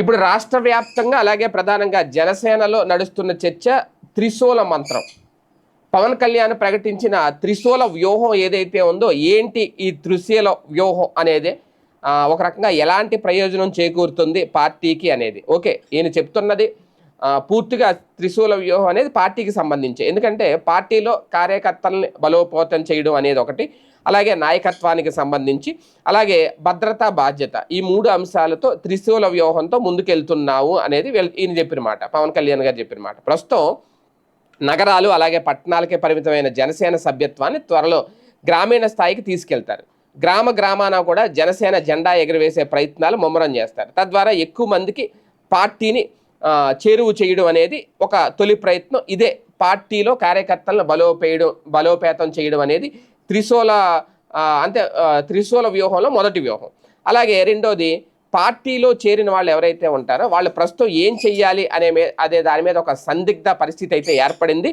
ఇప్పుడు రాష్ట్ర వ్యాప్తంగా అలాగే ప్రధానంగా జనసేనలో నడుస్తున్న చర్చ త్రిశూల మంత్రం. పవన్ కళ్యాణ్ ప్రకటించిన త్రిశూల వ్యూహం ఏదైతే ఉందో ఏంటి ఈ త్రిశూల వ్యూహం అనేది? ఒక రకంగా ఎలాంటి ప్రయోజనం చేకూరుతుంది పార్టీకి అనేది. ఓకే ఈయన చెప్తున్నది పూర్తిగా త్రిశూల వ్యూహం అనేది పార్టీకి సంబంధించి. ఎందుకంటే పార్టీలో కార్యకర్తల్ని బలోపేతం చేయడం అనేది ఒకటి. అలాగే నాయకత్వానికి సంబంధించి అలాగే భద్రతా బాధ్యత. ఈ మూడు అంశాలతో త్రిశూల వ్యూహంతో ముందుకెళ్తున్నావు అనేది ఈయన చెప్పిన మాట పవన్ కళ్యాణ్ గారు చెప్పిన మాట. ప్రస్తుతం నగరాలు అలాగే పట్టణాలకే పరిమితమైన జనసేన సభ్యత్వాన్ని త్వరలో గ్రామీణ స్థాయికి తీసుకెళ్తారు. గ్రామ గ్రామాన కూడా జనసేన జెండా ఎగురవేసే ప్రయత్నాలు ముమ్మరం చేస్తారు. తద్వారా ఎక్కువ మందికి పార్టీని చేరువు చేయడం అనేది ఒక తొలి ప్రయత్నం. ఇదే పార్టీలో కార్యకర్తలను బలోపేయడం బలోపేతం చేయడం అనేది త్రిశూల అంతే అంటే త్రిశూల వ్యూహంలో మొదటి వ్యూహం. అలాగే రెండోది పార్టీలో చేరిన వాళ్ళు ఎవరైతే ఉంటారో వాళ్ళు ప్రస్తుతం ఏం చెయ్యాలి అనే మే అదే దాని మీద ఒక సందిగ్ధ పరిస్థితి అయితే ఏర్పడింది.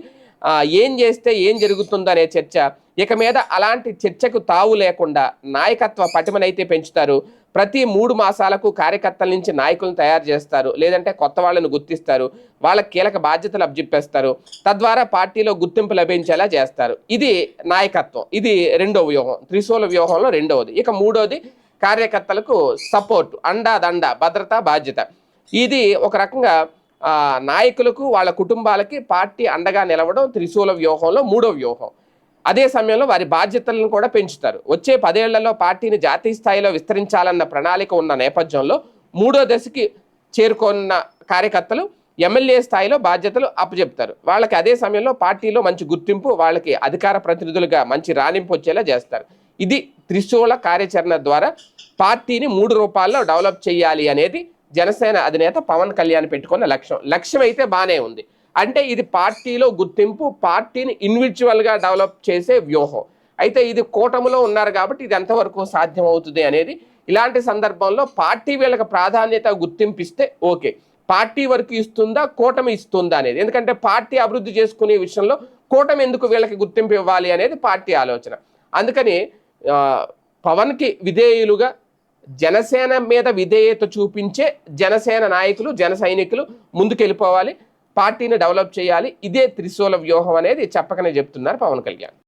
ఏం చేస్తే ఏం జరుగుతుందో అనే చర్చ ఇక మీద అలాంటి చర్చకు తావు లేకుండా నాయకత్వ పటిమనైతే పెంచుతారు. ప్రతి మూడు మాసాలకు కార్యకర్తల నుంచి నాయకులను తయారు చేస్తారు. లేదంటే కొత్త వాళ్ళను గుర్తిస్తారు. వాళ్ళ కీలక బాధ్యతలు అప్పచెప్పేస్తారు. తద్వారా పార్టీలో గుర్తింపు లభించేలా చేస్తారు. ఇది నాయకత్వం. ఇది రెండో వ్యూహం. త్రిశూల వ్యూహంలో రెండవది. ఇక మూడోది కార్యకర్తలకు సపోర్ట్ అండా దండ భద్రత బాధ్యత. ఇది ఒక రకంగా నాయకులకు వాళ్ళ కుటుంబాలకి పార్టీ అండగా నిలవడం త్రిశూల వ్యూహంలో మూడో వ్యూహం. అదే సమయంలో వారి బాధ్యతలను కూడా పెంచుతారు. వచ్చే పదేళ్ళలో పార్టీని జాతీయ స్థాయిలో విస్తరించాలన్న ప్రణాళిక ఉన్న నేపథ్యంలో మూడో దశకి చేరుకున్న కార్యకర్తలు ఎమ్మెల్యే స్థాయిలో బాధ్యతలు అప్పచెప్తారు. వాళ్ళకి అదే సమయంలో పార్టీలో మంచి గుర్తింపు వాళ్ళకి అధికార ప్రతినిధులుగా మంచి రాణింపు వచ్చేలా చేస్తారు. ఇది త్రిశూల కార్యాచరణ ద్వారా పార్టీని మూడు రూపాల్లో డెవలప్ చేయాలి అనేది జనసేన అధినేత పవన్ కళ్యాణ్ పెట్టుకున్న లక్ష్యం. లక్ష్యం అయితే బాగానే ఉంది. అంటే ఇది పార్టీలో గుర్తింపు పార్టీని ఇండివిజువల్గా డెవలప్ చేసే వ్యూహం. అయితే ఇది కూటమిలో ఉన్నారు కాబట్టి ఇది ఎంతవరకు సాధ్యం అవుతుంది అనేది ఇలాంటి సందర్భంలో పార్టీ వీళ్ళకి ప్రాధాన్యత గుర్తింపిస్తే ఓకే. పార్టీ వరకు ఇస్తుందా కూటమి ఇస్తుందా అనేది? ఎందుకంటే పార్టీ అభివృద్ధి చేసుకునే విషయంలో కూటమి ఎందుకు వీళ్ళకి గుర్తింపు ఇవ్వాలి అనేది పార్టీ ఆలోచన. అందుకని పవన్కి విధేయులుగా జనసేన మీద విధేయత చూపించే జనసేన నాయకులు జన సైనికులు ముందుకెళ్ళిపోవాలి. పార్టీని డెవలప్ చేయాలి. ఇదే త్రిశూల వ్యూహం అనేది చెప్పకనే చెప్తున్నారు పవన్ కళ్యాణ్.